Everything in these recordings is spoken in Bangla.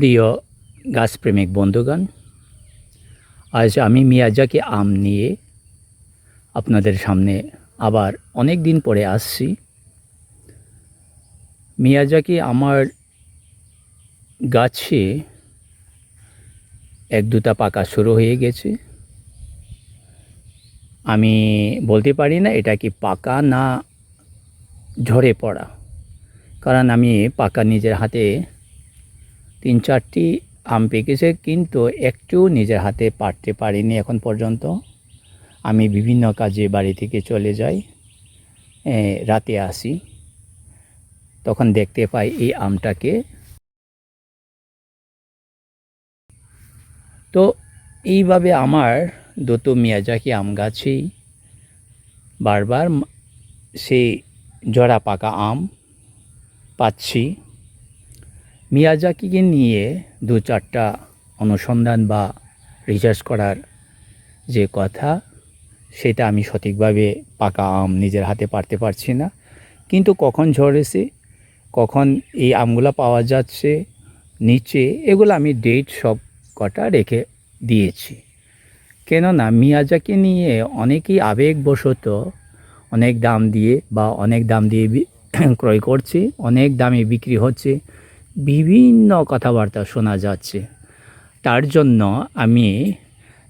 প্রিয় গাছপ্রেমিক বন্ধুগণ, আজ আমি মিয়াজাকি আম নিয়ে আপনাদের সামনে আবার অনেক দিন পরে আসছি। মিয়াজাকি আমার গাছে এক দুটা পাকা শুরু হয়ে গেছে। আমি বলতে পারি না এটা কি পাকা না ঝরে পড়া, কারণ আমি পাকা নিজের হাতে তিন চারটি আম পেকেছে, কিন্তু একটু নিজের হাতে পারতে পারিনি এখন পর্যন্ত। আমি বিভিন্ন কাজে বাড়ি থেকে চলে যাই রাতে আসি। তখন দেখতে পাই এই আমটাকে। তো এইভাবে আমার দুটো মিয়াজাকি আম গাছেই বারবার সেই জড়া পাকা আম পাচ্ছি। মিয়াজাকিকে নিয়ে দু চারটা অনুসন্ধান বা রিসার্চ করার যে কথা, সেটা আমি সঠিকভাবে পাকা আম নিজের হাতে পারতে পারছি না। কিন্তু কখন ঝরেছে কখন এই আমগুলো পাওয়া যাচ্ছে, নিচে, এগুলো আমি ডেট সব কটা রেখে দিয়েছি। কেননা মিয়াজাকে নিয়ে অনেকেই আবেগবশত অনেক দাম দিয়ে বা অনেক দাম দিয়ে ক্রয় করছে, অনেক দামে বিক্রি হচ্ছে বিভিন্ন কথাবার্তা শোনা যাচ্ছে। তার জন্য আমি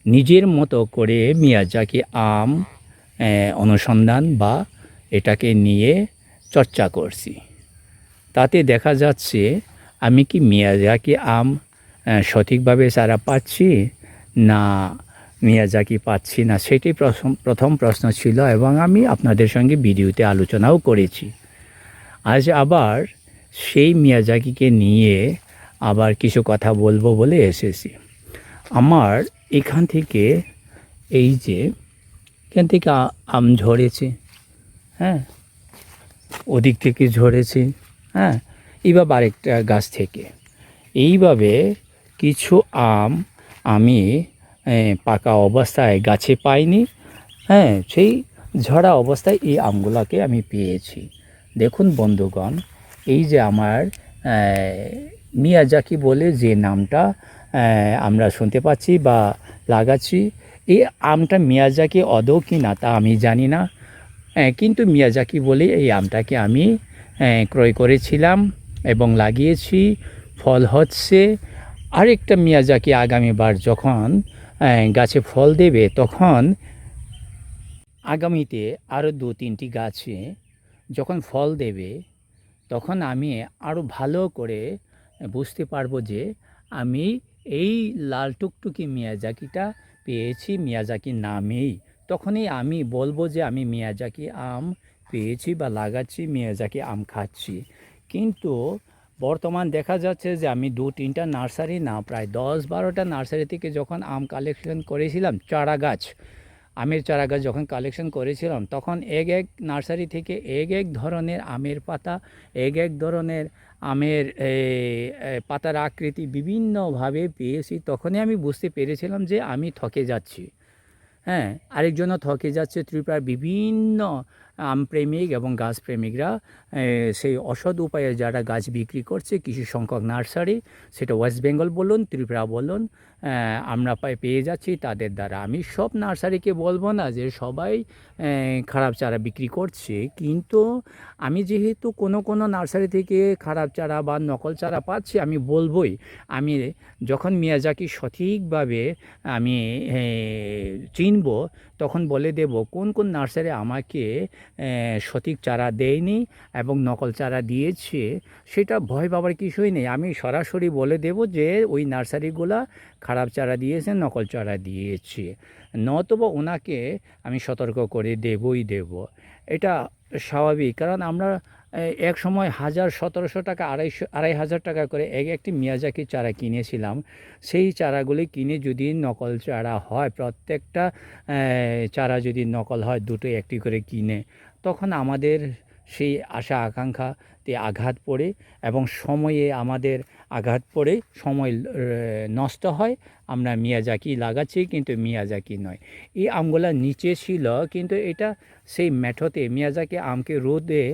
নিজের মতো করে মিয়াজাকি আম অনুসন্ধান বা এটাকে নিয়ে চর্চা করছি। তাতে দেখা যাচ্ছে আমি কি মিয়াজাকি আম সঠিকভাবে চারা পাচ্ছি না মিয়াজাকি পাচ্ছি না, সেটি প্রথম প্রশ্ন ছিল এবং আমি আপনাদের সঙ্গে ভিডিওতে আলোচনাও করেছি। আজ আবার সেই মিয়াজাকিকে নিয়ে আবার কিছু কথা বলব বলে এসেছি। আমার এখান থেকে এই যে, এখান থেকে আম ঝরেছে হ্যাঁ? ওদিক থেকে ঝরেছে হ্যাঁ? এইভাবে আরেকটা গাছ থেকে। এইভাবে কিছু আম আমি পাকা অবস্থায় গাছে পাইনি হ্যাঁ? সেই ঝরা অবস্থায় এই আমগুলোকে আমি পেয়েছি। দেখুন বন্ধুগণ এই যে আমার মিয়াজাকি বলে যে নামটা আমরা শুনতে পাচ্ছি বা লাগাচ্ছি, এই আমটা মিয়াজাকি অদৌ কি না তা আমি জানি না। কিন্তু মিয়াজাকি বলে এই আমটাকে আমি ক্রয় করেছিলাম এবং লাগিয়েছি। ফল হচ্ছে, আরেকটা মিয়াজাকি আগামীবার যখন গাছে ফল দেবে তখন আগামীতে আরও দু তিনটি গাছে যখন ফল দেবে তখন আমি আরও ভালো করে বুঝতে পারব যে আমি এই লাল টুকটুকি মিয়াজাকিটা পেয়েছি মিয়াজাকি নামেই। তখনই আমি বলব যে আমি মিয়াজাকি আম পেয়েছি বা লাগাচ্ছি, মিয়াজাকি আম খাচ্ছি। কিন্তু বর্তমান দেখা যাচ্ছে যে আমি দু, তিনটা নার্সারি না, প্রায় দশ, বারোটা নার্সারি থেকে যখন আম কালেকশন করেছিলাম চারা গাছ আমের চারা গাছ যখন কালেকশন করেছিলাম তখন এক এক নার্সারি থেকে এক এক ধরনের আমের পাতা এক এক ধরনের আমের পাতার আকৃতি বিভিন্নভাবে পেয়েছি। তখনই আমি বুঝতে পেরেছিলাম যে আমি ঠকে যাচ্ছি। হ্যাঁ আরেকজনও ঠকে যাচ্ছে। ত্রিপুরার বিভিন্ন আমপ্রেমিক এবং গাছপ্রেমিকরা এ, সেই অসৎ উপায়ে যারা গাছ বিক্রি করছে কিছু সংখ্যক নার্সারি সেটা ওয়েস্ট বেঙ্গল বলুন ত্রিপুরা বলুন আমরা পেয়ে যাচ্ছি তাদের দ্বারা। আমি সব নার্সারিকে বলব না যে সবাই খারাপ চারা বিক্রি করছে, কিন্তু আমি যেহেতু কোনো কোনো নার্সারি থেকে খারাপ চারা বা নকল চারা পাচ্ছি, আমি বলবই। আমি যখন মিয়াজাকি সঠিকভাবে আমি চিনব, তখন বলে দেব, কোন কোন নার্সারি আমাকে সঠিক চারা দেয়নি এবং নকল চারা দিয়েছে, সেটা ভয় পাবার কিছুই নেই। আমি সরাসরি বলে দেব যে ওই নার্সারিগুলা খারাপ চারা দিয়েছে নকল চারা দিয়েছে। নতবা ওনাকে আমি সতর্ক করে দেবই দেব। এটা স্বাভাবিক, কারণ আমরা এক সময় হাজার সতেরোশো টাকা, আড়াইশো, আড়াই হাজার টাকা করে এক একটি মিয়াজাকি চারা কিনেছিলাম। সেই চারাগুলি কিনে যদি নকল চারা হয়, প্রত্যেকটা চারা যদি নকল হয় দুটো একটি করে কিনে, তখন আমাদের সেই আশা আকাঙ্ক্ষাতে আঘাত পড়ে এবং সময়ে আমাদের আঘাত পড়ে, সময় নষ্ট হয়। আমরা মিয়াজাকি লাগাচ্ছি কিন্তু মিয়াজাকি নয়। এই আমগুলা নিচে ছিল কিন্তু এটা সেই মেঠোতে, মিয়াজাকি আমকে রোদে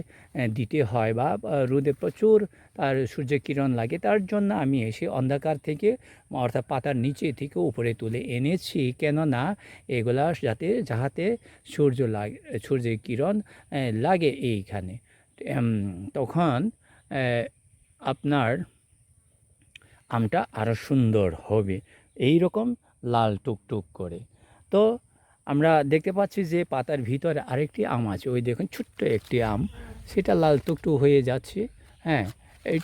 দিতে হয় বা রোদে প্রচুর তার সূর্যের কিরণ লাগে, তার জন্য আমি এসে অন্ধকার থেকে, অর্থাৎ পাতার নিচে থেকে উপরে তুলে এনেছি। কেননা এগুলা যাতে, যাহাতে সূর্য লাগে সূর্যের কিরণ লাগে এইখানে। তখন আপনার আমটা আরও সুন্দর হবে। এই রকম লাল টুকটুক করে। তো আমরা দেখতে পাচ্ছি যে পাতার ভিতরে আরেকটি আম আছে। ওই দেখুন, ছোট্ট একটি আম। সেটা লাল টুকটুক হয়ে যাচ্ছে। হ্যাঁ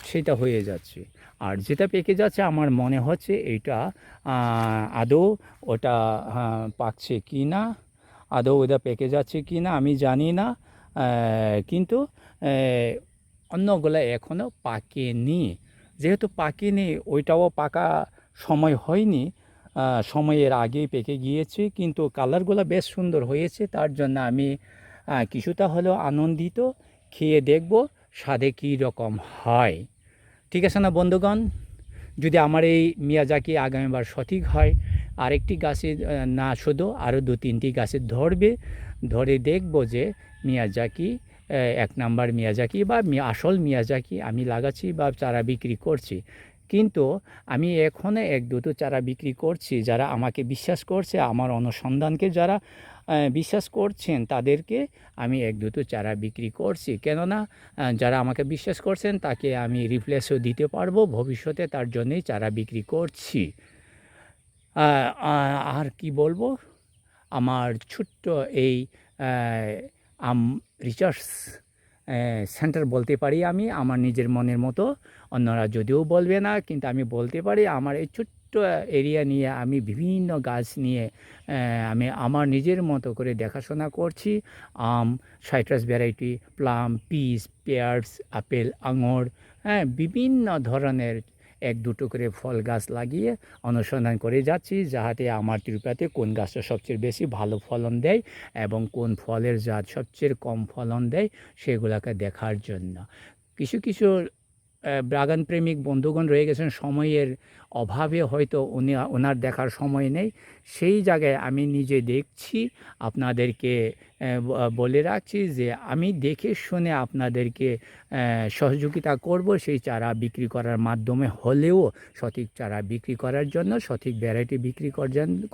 সেটা হয়ে যাচ্ছে। আর যেটা পেকে যাচ্ছে আমার মনে হচ্ছে আহ, আদৌ ওটা পাকছে কি না আদৌ ওটা পেকে যাচ্ছে কি না আমি জানি না। কিন্তু অন্যগুলো এখনও পাকেনি। যেহেতু পাকেনি ওইটাও পাকা সময় হয়নি। সময়ের আগেই পেকে গিয়েছে কিন্তু কালারগুলো বেশ সুন্দর হয়েছে তার জন্য আমি কিছুটা হলেও আনন্দিত। খেয়ে দেখব। স্বাদে কী রকম হয়? ঠিক আছে না বন্ধুগণ? যদি আমার এই মিয়াজাকি আগামীবার সঠিক হয়, আরেকটি গাছে না শুধু, আরও দু তিনটি গাছে ধরবে, ধরে দেখব যে মিয়াজাকি এক নাম্বার মিয়াজাকি বা আসল মিয়াজাকি আমি লাগাচ্ছি বা চারা বিক্রি করছি। কিন্তু আমি এখনও এক দুটো চারা বিক্রি করছি, যারা আমাকে বিশ্বাস করছে, আমার অনুসন্ধানকে যারা বিশ্বাস করছেন, তাদেরকে আমি এক দুটো চারা বিক্রি করছি। কেননা যারা আমাকে বিশ্বাস করছেন, তাকে আমি রিপ্লেসও দিতে পারব, ভবিষ্যতে তার জন্যই চারা বিক্রি করছি। আর কি বলব? আমার ছোট্ট এই আম রিসার্চ সেন্টার বলতে পারি আমি, আমার নিজের মনের মতো। অন্যরা যদিও বলবে না, কিন্তু আমি বলতে পারি আমার এই ছোট্ট এরিয়া নিয়ে আমি বিভিন্ন গাছ নিয়ে আমি আমার নিজের মতো করে দেখাশোনা করছি। আম citrus variety plum peach pears apple আঙুর হ্যাঁ বিভিন্ন ধরনের এক দুটো করে ফল গাছ লাগিয়ে অনুসন্ধান করে যাচ্ছি, যাহাতে আমার ত্রিপুরাতে কোন গাছটা সবচেয়ে বেশি ভালো ফলন দেয় এবং কোন ফলের জাত সবচেয়ে কম ফলন দেয় সেগুলোকে দেখার জন্য। কিছু কিছু বাগান প্রেমিক বন্ধুগণ রয়ে গেছেন। সময়ের অভাবে হয়তো উনি, ওনার দেখার সময় নেই। সেই জায়গায় আমি নিজে দেখছি, আপনাদেরকে বলে রাখছি যে আমি দেখে শুনে আপনাদেরকে সহযোগিতা করব সেই চারা বিক্রি করার মাধ্যমে হলেও সঠিক চারা বিক্রি করার জন্য, সঠিক ভ্যারাইটি বিক্রি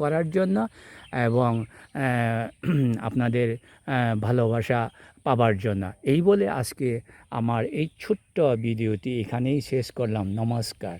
করার জন্য এবং আপনাদের ভালোবাসা পাবার জন্য। এই বলে আজকে আমার এই ছোট্ট ভিডিওটি এখানেই শেষ করলাম। নমস্কার।